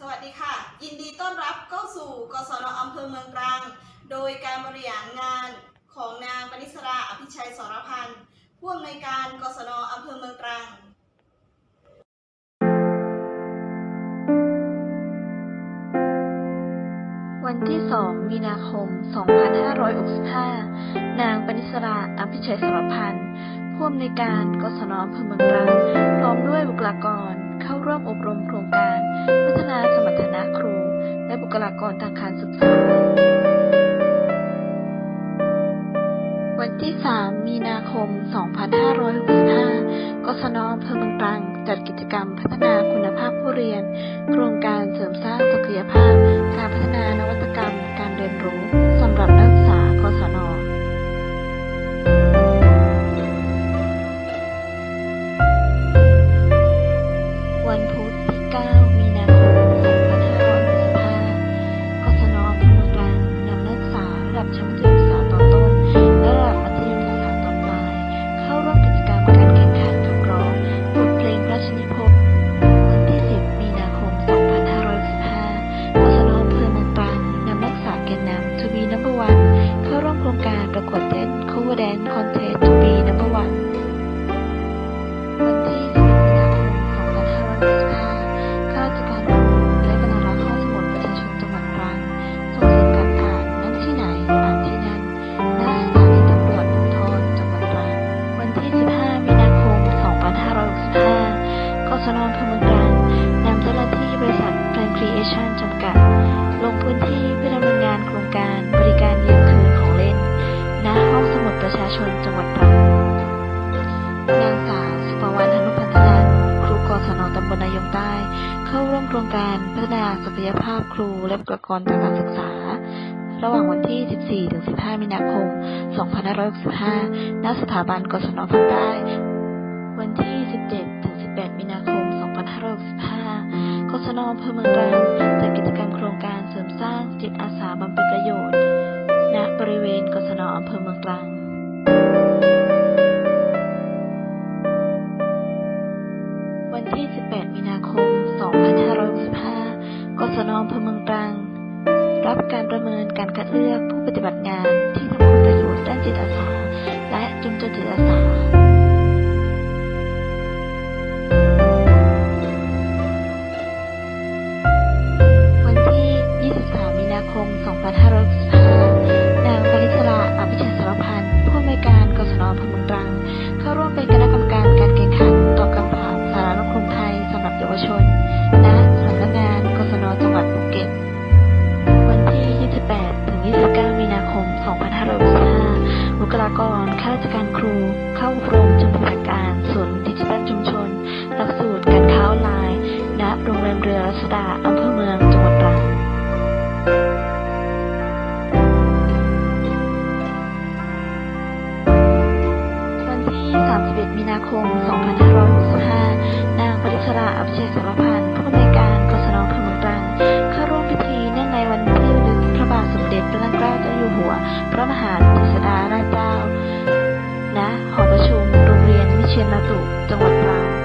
สวัสดีค่ะ ยินดีต้อนรับเข้าสู่กศนอำเภอเมืองตรัง โดยการบริหารงานของนางปณิสราอภิชัยสรพันธ์ผู้อำนวยการกศนอำเภอเมืองตรังวันที่ 2 มีนาคม 2565 นางปณิสราอภิชัยสรพันธ์ผู้อำนวยการกศนอำเภอเมืองตรัง วมอบรมโครงการ พัฒนาสมรรถนะครู และบุคลากรทางการศึกษา วันที่ 3 มีนาคม 2565 กศนอำเภอเมืองตรังจัดกิจกรรมพัฒนาคุณภาพผู้เรียน โครงการเสริมสร้างศักยภาพ การพัฒนานวัตกรรม ษา ชั่นจำกัด ลงพื้นที่เพื่อดำเนินงานโครงการบริการยืมคืนของเล่นณห้องสมุดประชาชนจังหวัดตรังนางสาวสุภวรรณหนุพันธนันท์ครูกศนตำบลนายงใต้ เข้าร่วมโครงการพัฒนาศักยภาพครูและบุคลากรทางการศึกษา ระหว่างวันที่ 14ถึง15 มีนาคม 2565 ณ สถาบันกศนภาคใต้ วันที่ 17ถึง18 มีนาคม 2565กศนอำเภอเมืองตรัง จิตอาสาบำเพ็ญประโยชน์ ณ บริเวณกศนอำเภอเมืองตรังวันที่ 18 มีนาคม 2565 กศนอำเภอเมืองตรัง รับการประเมินการคัดเลือกผู้ปฏิบัติงานที่ทำคุณประโยชน์ด้านจิตอาสา และชุมชนจิตอาสา อำเภอเมืองตรัง เข้าร่วมเป็นคณะกรรมการการแข่งขันตอบคำถามสารานุกรมไทยสำหรับเยาวชนณสำนักงานกศนจังหวัดภูเก็ต วันที่ 28 ถึง 29 มีนาคม 2565บุคลากรข้าราชการครู เข้า 31 มีนาคม 2565 นางปริศราอับเชษสารพันธ์ผู้อำนวยการกศนพมืองตรังเข้าร่วมพิธีเนื่องในวันที่ระลึกพระบาทสมเด็จพระนางเกล้าเจ้าอยู่หัว พระมหาเทศดาราชเจ้าณหอประชุมโรงเรียนวิเชียรมาตุจังหวัดตรัง